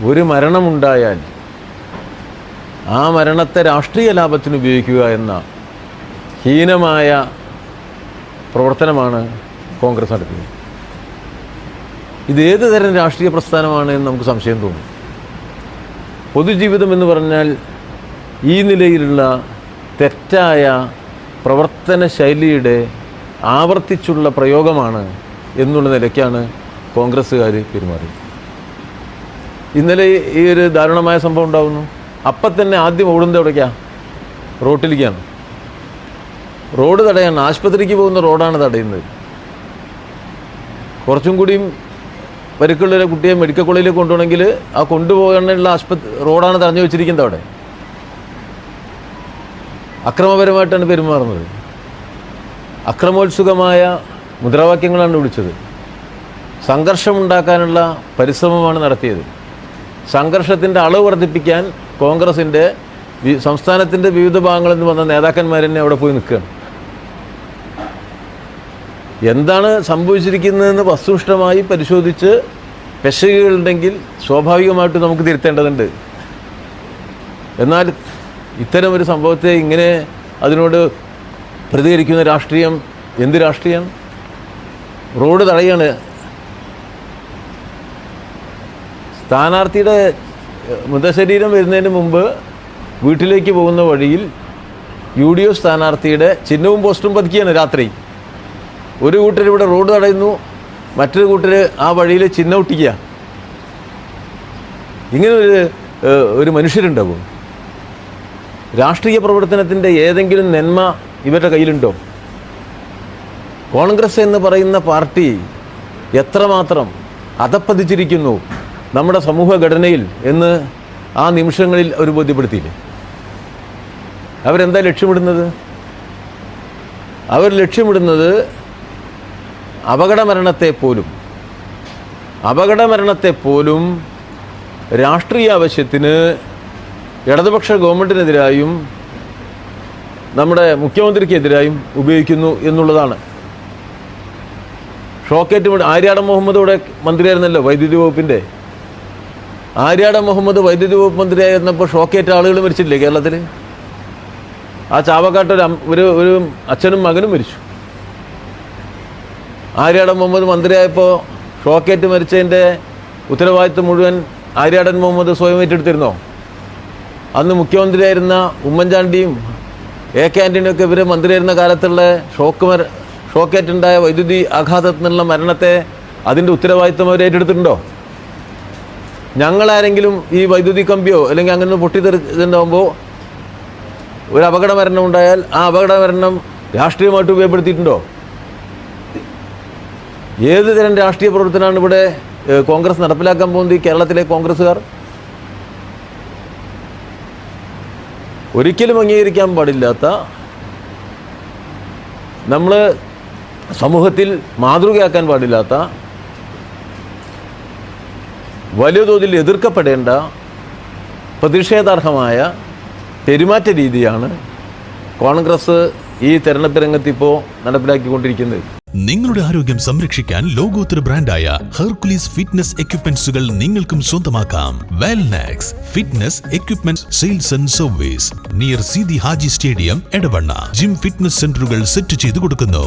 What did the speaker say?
ഒരു മരണമുണ്ടായാൽ ആ മരണത്തെ രാഷ്ട്രീയ ലാഭത്തിന് ഉപയോഗിക്കുക എന്ന ഹീനമായ പ്രവർത്തനമാണ് കോൺഗ്രസ് നടത്തിയത്. ഇത് ഏത് തരം രാഷ്ട്രീയ പ്രസ്ഥാനമാണ് എന്ന് നമുക്ക് സംശയം തോന്നും. പൊതുജീവിതം എന്ന് പറഞ്ഞാൽ ഈ നിലയിലുള്ള തെറ്റായ പ്രവർത്തന ശൈലിയുടെ ആവർത്തിച്ചുള്ള പ്രയോഗമാണ് എന്നുള്ള നിലയ്ക്കാണ് കോൺഗ്രസ്സുകാർ പെരുമാറിയത്. ഇന്നലെ ഈ ഒരു ദാരുണമായ സംഭവം ഉണ്ടാകുന്നു അപ്പം തന്നെ ആദ്യം ഓടുന്നത് എവിടേക്കാണ് റോട്ടിലേക്കാണ്. റോഡ് തടയാണ് ആശുപത്രിക്ക് പോകുന്ന റോഡാണ് തടയുന്നത്. കുറച്ചും കൂടിയും പരിക്കുള്ളൊരു കുട്ടിയെ മെഡിക്കൽ കോളേജിലേക്ക് കൊണ്ടുപോകണമെങ്കിൽ ആ കൊണ്ടുപോകാനുള്ള ആശുപത്രി റോഡാണ് തടഞ്ഞു വെച്ചിരിക്കുന്നത് അവിടെ. അക്രമപരമായിട്ടാണ് പെരുമാറുന്നത്. അക്രമോത്സുകമായ മുദ്രാവാക്യങ്ങളാണ് വിളിച്ചത്. സംഘർഷമുണ്ടാക്കാനുള്ള പരിശ്രമമാണ് നടത്തിയത്. സംഘർഷത്തിന്റെ അളവ് വർദ്ധിപ്പിക്കാൻ കോൺഗ്രസിന്റെ സംസ്ഥാനത്തിന്റെ വിവിധ ഭാഗങ്ങളിൽ നിന്ന് വന്ന നേതാക്കന്മാർ തന്നെ അവിടെ പോയി നിൽക്കുകയാണ്. എന്താണ് സംഭവിച്ചിരിക്കുന്നതെന്ന് വസ്തുനിഷ്ഠമായി പരിശോധിച്ച് പെശകുകളുണ്ടെങ്കിൽ സ്വാഭാവികമായിട്ട് നമുക്ക് തിരുത്തേണ്ടതുണ്ട്. എന്നാൽ ഇത്തരം ഒരു സംഭവത്തെ ഇങ്ങനെ അതിനോട് പ്രതികരിക്കുന്ന രാഷ്ട്രീയം എന്ത് രാഷ്ട്രീയം? റോഡ് തടയാണ്. സ്ഥാനാർത്ഥിയുടെ മൃതശരീരം വരുന്നതിന് മുമ്പ് വീട്ടിലേക്ക് പോകുന്ന വഴിയിൽ യു ഡി എഫ് സ്ഥാനാർത്ഥിയുടെ ചിഹ്നവും പോസ്റ്ററും പതുക്കിയാണ് രാത്രി. ഒരു കൂട്ടർ ഇവിടെ റോഡ് തടയുന്നു മറ്റൊരു കൂട്ടർ ആ വഴിയിൽ ചിഹ്നം ഒട്ടിക്കുക. ഇങ്ങനെ ഒരു ഒരു മനുഷ്യരുണ്ടാവും. രാഷ്ട്രീയ പ്രവർത്തനത്തിന്റെ ഏതെങ്കിലും നന്മ ഇവരുടെ കയ്യിലുണ്ടോ? കോൺഗ്രസ് എന്ന് പറയുന്ന പാർട്ടി എത്രമാത്രം അധപ്പതിച്ചിരിക്കുന്നു നമ്മുടെ സമൂഹഘടനയിൽ എന്ന് ആ നിമിഷങ്ങളിൽ അവർ ബോധ്യപ്പെടുത്തിയില്ലേ? അവരെന്താ ലക്ഷ്യമിടുന്നത്? അവർ ലക്ഷ്യമിടുന്നത് അപകടമരണത്തെ പോലും അപകടമരണത്തെ പോലും രാഷ്ട്രീയ ആവശ്യത്തിന് ഇടതുപക്ഷ ഗവൺമെന്റിനെതിരായും നമ്മുടെ മുഖ്യമന്ത്രിക്കെതിരായും ഉപയോഗിക്കുന്നു എന്നുള്ളതാണ്. ഷോക്കേറ്റ് ആര്യാടം മുഹമ്മദ് ഇവിടെ മന്ത്രിയായിരുന്നല്ലോ വൈദ്യുതി വകുപ്പിന്റെ ആര്യാടൻ മുഹമ്മദ് വൈദ്യുതി വകുപ്പ് മന്ത്രിയായിരുന്നപ്പോൾ ഷോക്കേറ്റ ആളുകൾ മരിച്ചില്ലേ കേരളത്തിൽ ആ ചാവക്കാട്ട് ഒരു ഒരു അച്ഛനും മകനും മരിച്ചു. ആര്യാടൻ മുഹമ്മദ് മന്ത്രിയായപ്പോൾ ഷോക്കേറ്റ് മരിച്ചതിന്റെ ഉത്തരവാദിത്വം മുഴുവൻ ആര്യാടൻ മുഹമ്മദ് സ്വയം ഏറ്റെടുത്തിരുന്നോ? അന്ന് മുഖ്യമന്ത്രിയായിരുന്ന ഉമ്മൻചാണ്ടിയും എ കെ ആന്റണിയൊക്കെ ഇവർ മന്ത്രിയായിരുന്ന കാലത്തുള്ള ഷോക്ക് മര ഷോക്കേറ്റുണ്ടായ വൈദ്യുതി ആഘാതത്തിൽ നിന്നുള്ള മരണത്തെ അതിന്റെ ഉത്തരവാദിത്വം അവർ ഏറ്റെടുത്തിട്ടുണ്ടോ? ഞങ്ങളാരെങ്കിലും ഈ വൈദ്യുതി കമ്പിയോ അല്ലെങ്കിൽ അങ്ങനെ പൊട്ടിത്തെറിതാകുമ്പോൾ ഒരു അപകട മരണം ഉണ്ടായാൽ ആ അപകട മരണം രാഷ്ട്രീയമായിട്ട് ഉപയോഗപ്പെടുത്തിയിട്ടുണ്ടോ? ഏത് തരം രാഷ്ട്രീയ പ്രവർത്തനമാണ് ഇവിടെ കോൺഗ്രസ് നടപ്പിലാക്കാൻ പോകുന്നത് കേരളത്തിലെ കോൺഗ്രസ്സുകാർ? ഒരിക്കലും അംഗീകരിക്കാൻ പാടില്ലാത്ത നമ്മൾ സമൂഹത്തിൽ മാതൃകയാക്കാൻ പാടില്ലാത്ത വലിയ തോതിൽ എതിർക്കപ്പെടേണ്ട പ്രതിഷേധാർഹമായ പെരുമാറ്റ രീതിയാണ് കോൺഗ്രസ് ഈ തെരഞ്ഞെടുപ്പ് രംഗത്ത് ഇപ്പോൾ നടപ്പിലാക്കിക്കൊണ്ടിരിക്കുന്നത്. നിങ്ങളുടെ ആരോഗ്യം സംരക്ഷിക്കാൻ ലോകോത്തര ബ്രാൻഡായ ഹെർക്കുലീസ് ഫിറ്റ്നസ് എക്യുപ്മെന്റ്സുകൾ നിങ്ങൾക്കും സ്വന്തമാക്കാം. Wellnax fitness equipment sales and service near C T Haji stadium Edavanna. Gym fitness സെന്ററുകൾ സെറ്റ് ചെയ്തു കൊടുക്കുന്നു.